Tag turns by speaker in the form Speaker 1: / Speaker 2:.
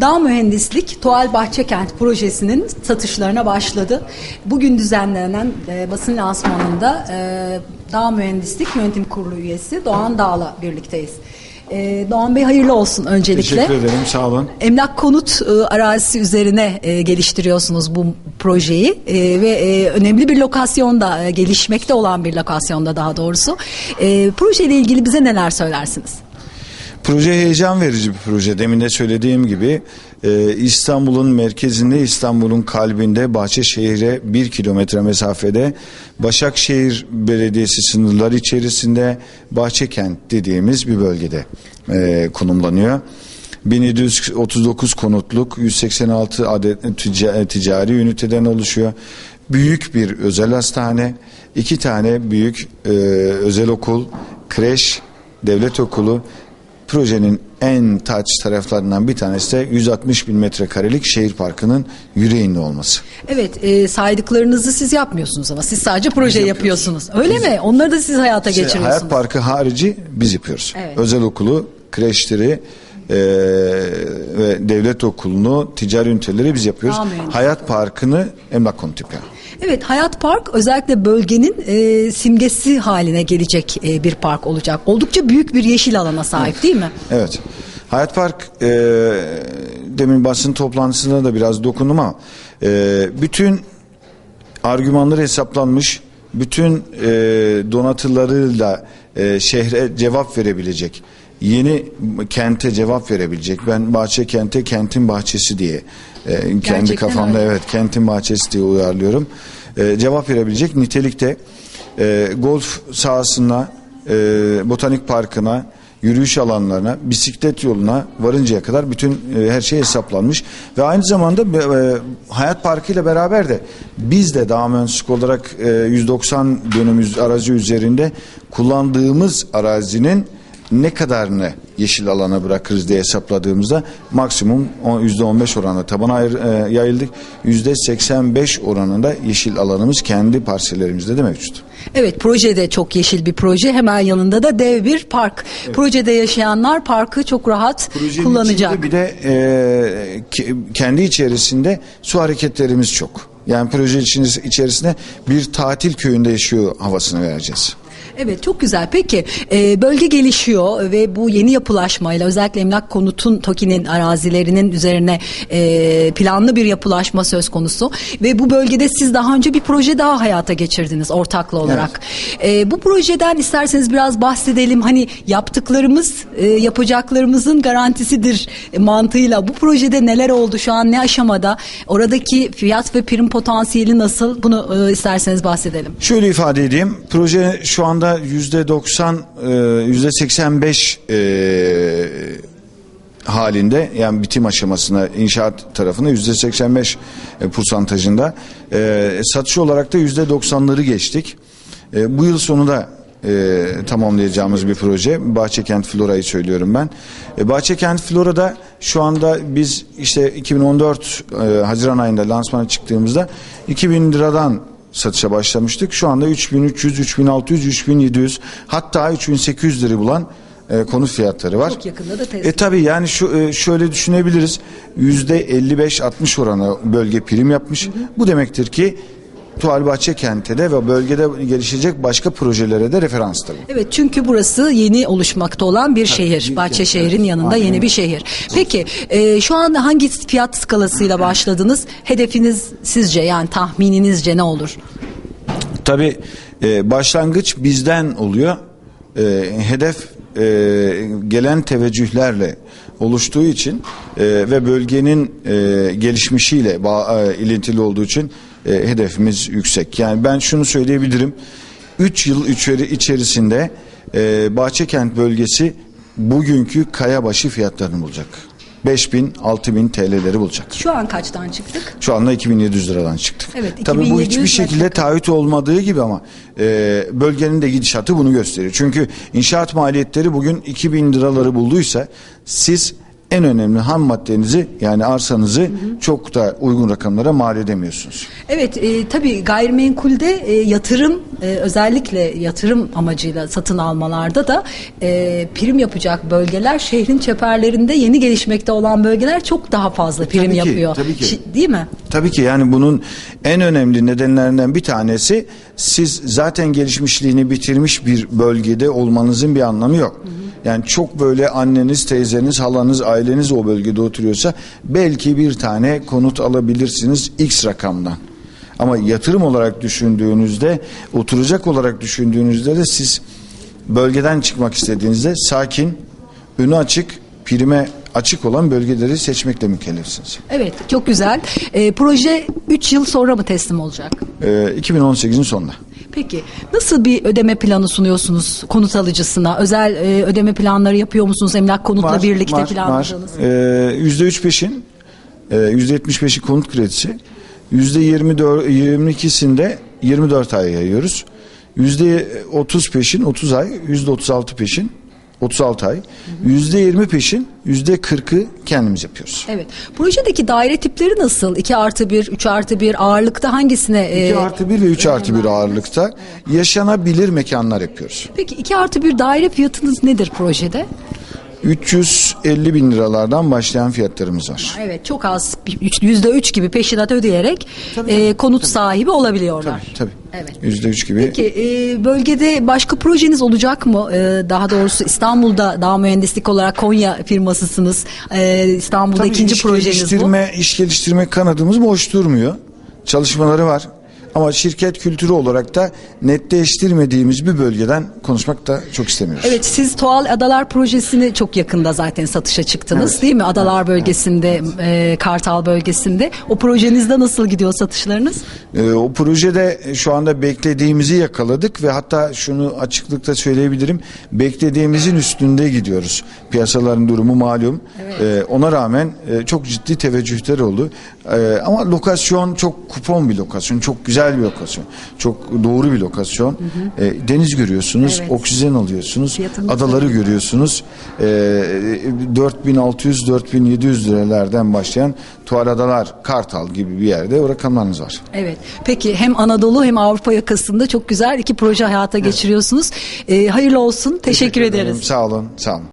Speaker 1: Dağ Mühendislik Tuval Bahçekent projesinin satışlarına başladı. Bugün düzenlenen e, basın lansmanında e, Dağ Mühendislik Yönetim Kurulu üyesi Doğan Dağ'la birlikteyiz. E, Doğan Bey hayırlı olsun öncelikle.
Speaker 2: Teşekkür ederim sağ olun.
Speaker 1: Emlak konut e, arazisi üzerine e, geliştiriyorsunuz bu projeyi E, ve e, önemli bir lokasyonda e, gelişmekte olan bir lokasyonda daha doğrusu. E, projeyle ilgili bize neler söylersiniz?
Speaker 2: Proje heyecan verici bir proje. Demin de söylediğim gibi e, İstanbul'un merkezinde, İstanbul'un kalbinde, Bahçeşehir'e bir kilometre mesafede Başakşehir Belediyesi sınırları içerisinde Bahçekent dediğimiz bir bölgede e, konumlanıyor. 1739 konutluk, 186 adet tica- ticari üniteden oluşuyor. Büyük bir özel hastane, iki tane büyük e, özel okul, kreş, devlet okulu, Projenin en taç taraflarından bir tanesi de 160 bin metrekarelik şehir parkının yüreğinde olması.
Speaker 1: Evet e, saydıklarınızı siz yapmıyorsunuz ama siz sadece proje yapıyorsunuz. Öyle mi? Onları da siz hayata
Speaker 2: Şey,
Speaker 1: geçiriyorsunuz.
Speaker 2: Hayat Parkı harici biz yapıyoruz.
Speaker 1: Evet.
Speaker 2: Özel okulu, kreşleri e, ve devlet okulunu, ticari üniteleri biz yapıyoruz.
Speaker 1: Amin.
Speaker 2: Hayat Parkı'nı emlak konut yapıyor.
Speaker 1: Evet Hayat Park özellikle bölgenin e, simgesi haline gelecek e, bir park olacak. Oldukça büyük bir yeşil alana sahip değil mi?
Speaker 2: Evet. Hayat Park e, demin basın toplantısında da biraz dokundum ama e, bütün argümanları hesaplanmış, bütün e, donatılarıyla e, şehre cevap verebilecek, yeni kente cevap verebilecek. Ben bahçe kente kentin bahçesi diye e, kendi
Speaker 1: Gerçekten
Speaker 2: kafamda
Speaker 1: öyle.
Speaker 2: evet kentin bahçesi diye uyarlıyorum. E, cevap verebilecek nitelikte e, golf sahasına, e, botanik parkına, yürüyüş alanlarına, bisiklet yoluna varıncaya kadar bütün e, her şey hesaplanmış ve aynı zamanda e, Hayat Parkı ile beraber de biz de daha mühendislik olarak e, 190 dönüm üz- arazi üzerinde kullandığımız arazinin ne kadarını yeşil alana bırakırız diye hesapladığımızda maksimum o %15 oranında tabana ayır, e, yayıldık. %85 oranında yeşil alanımız kendi parselerimizde de mevcut.
Speaker 1: Evet projede çok yeşil bir proje. Hemen yanında da dev bir park. Projede yaşayanlar parkı çok rahat
Speaker 2: Projenin
Speaker 1: kullanacak.
Speaker 2: bir de e, ke- kendi içerisinde su hareketlerimiz çok. Yani proje içerisinde bir tatil köyünde yaşıyor havasını vereceğiz.
Speaker 1: Evet çok güzel. Peki e, bölge gelişiyor ve bu yeni yapılaşmayla özellikle emlak konutun TOKİ'nin arazilerinin üzerine e, planlı bir yapılaşma söz konusu ve bu bölgede siz daha önce bir proje daha hayata geçirdiniz ortaklı olarak. E, bu projeden isterseniz biraz bahsedelim. Hani yaptıklarımız e, yapacaklarımızın garantisidir e, mantığıyla bu projede neler oldu şu an ne aşamada oradaki fiyat ve prim potansiyeli nasıl bunu e, isterseniz bahsedelim.
Speaker 2: Şöyle ifade edeyim. Proje şu anda yüzde 90, yüzde 85 e, halinde yani bitim aşamasına inşaat tarafında yüzde 85 e, porsantajında e, satış olarak da yüzde 90'ları geçtik. E, bu yıl sonunda e, tamamlayacağımız bir proje. Bahçekent Flora'yı söylüyorum ben. E, Bahçekent Flora'da şu anda biz işte 2014 e, Haziran ayında lansmana çıktığımızda 2000 liradan satışa başlamıştık. Şu anda 3300, 3600, 3700 hatta 3800 lira bulan e, konut fiyatları var.
Speaker 1: Çok yakında da test
Speaker 2: E tabi yani şu e, şöyle düşünebiliriz. Yüzde 55-60 oranı bölge prim yapmış. Bu demektir ki Tuval Bahçe kente de ve bölgede gelişecek başka projelere de referanstır.
Speaker 1: Evet çünkü burası yeni oluşmakta olan bir şehir. Bahçeşehir'in yanında
Speaker 2: Aynen
Speaker 1: yeni bir şehir. Peki e, şu an hangi fiyat skalasıyla başladınız? Hedefiniz sizce yani tahmininizce ne olur?
Speaker 2: Tabi e, başlangıç bizden oluyor. E, hedef e, gelen teveccühlerle oluştuğu için e, ve bölgenin e, gelişmişiyle ba- e, ilintili olduğu için e, hedefimiz yüksek. Yani ben şunu söyleyebilirim. 3 yıl içeri, içerisinde e, Bahçekent bölgesi bugünkü kayabaşı fiyatlarını bulacak. 5000 6000 TL'leri bulacak.
Speaker 1: Şu an kaçtan çıktık?
Speaker 2: Şu anda 2700 liradan çıktık.
Speaker 1: Evet,
Speaker 2: Tabii bu
Speaker 1: 2700
Speaker 2: hiçbir şekilde taahhüt olmadığı gibi ama e, bölgenin de gidişatı bunu gösteriyor. Çünkü inşaat maliyetleri bugün 2000 liraları bulduysa siz en önemli ham maddenizi yani arsanızı çok da uygun rakamlara mal edemiyorsunuz.
Speaker 1: Evet e, tabii gayrimenkulde e, yatırım e, özellikle yatırım amacıyla satın almalarda da e, prim yapacak bölgeler şehrin çeperlerinde yeni gelişmekte olan bölgeler çok daha fazla prim
Speaker 2: Tabii ki,
Speaker 1: yapıyor.
Speaker 2: tabii ki.
Speaker 1: Şi- Değil mi?
Speaker 2: Tabii ki yani bunun en önemli nedenlerinden bir tanesi siz zaten gelişmişliğini bitirmiş bir bölgede olmanızın bir anlamı yok. Yani çok böyle anneniz, teyzeniz, halanız, aileniz o bölgede oturuyorsa belki bir tane konut alabilirsiniz X rakamdan. Ama yatırım olarak düşündüğünüzde, oturacak olarak düşündüğünüzde de siz bölgeden çıkmak istediğinizde sakin, önü açık, prime açık olan bölgeleri seçmekle mükellefsiniz.
Speaker 1: Evet çok güzel. E, proje 3 yıl sonra mı teslim olacak?
Speaker 2: Ee, 2018'in sonunda.
Speaker 1: Peki nasıl bir ödeme planı sunuyorsunuz konut alıcısına? Özel e, ödeme planları yapıyor musunuz emlak konutla birlikte
Speaker 2: var,
Speaker 1: planladığınız?
Speaker 2: Var. Ee, %3 peşin, e, %75'i konut kredisi, %24, 22'sinde 24 ay yayıyoruz. %30 peşin, 30 ay, %36 peşin, 36 ay, %20 peşin, %40'ı kendimiz yapıyoruz.
Speaker 1: Evet. Projedeki daire tipleri nasıl? 2 artı 1, 3 artı 1 ağırlıkta hangisine? e,
Speaker 2: 2 artı 1 ve 3 artı 1 ağırlıkta yaşanabilir mekanlar yapıyoruz.
Speaker 1: Peki 2 artı 1 daire fiyatınız nedir projede?
Speaker 2: 350 bin liralardan başlayan fiyatlarımız var.
Speaker 1: Evet çok az yüzde üç gibi peşinat ödeyerek e, konut sahibi olabiliyorlar.
Speaker 2: Tabii.
Speaker 1: Evet.
Speaker 2: %3 gibi.
Speaker 1: Peki e, bölgede başka projeniz olacak mı? E, daha doğrusu İstanbul'da daha mühendislik olarak Konya firmasısınız. E, İstanbul'da
Speaker 2: Tabii
Speaker 1: ikinci
Speaker 2: iş
Speaker 1: projeniz bu.
Speaker 2: geliştirme, iş geliştirme kanadımız boş durmuyor. Çalışmaları var. Ama şirket kültürü olarak da netleştirmediğimiz bir bölgeden konuşmak da çok istemiyoruz.
Speaker 1: Evet siz Doğal Adalar projesini çok yakında zaten satışa çıktınız
Speaker 2: Evet.
Speaker 1: değil mi? Adalar bölgesinde, e, Kartal bölgesinde. O projenizde nasıl gidiyor satışlarınız?
Speaker 2: Ee, o projede şu anda beklediğimizi yakaladık ve hatta şunu açıklıkla söyleyebilirim. Beklediğimizin üstünde gidiyoruz. Piyasaların durumu malum. Ee, ona rağmen e, çok ciddi teveccühler oldu. Ee, ama lokasyon çok kupon bir lokasyon. Çok güzel bir lokasyon. Çok doğru bir lokasyon. Ee, deniz görüyorsunuz.
Speaker 1: Evet.
Speaker 2: Oksijen alıyorsunuz.
Speaker 1: Fiyatını da
Speaker 2: adaları görüyorsunuz. Ee, 4600-4700 liralardan başlayan Tuval Adalar, Kartal gibi bir yerde o rakamlarınız var.
Speaker 1: Evet. Peki hem Anadolu hem Avrupa yakasında çok güzel iki proje hayata geçiriyorsunuz. E, hayırlı olsun. Teşekkür, ederiz.
Speaker 2: Sağ olun, sağ olun.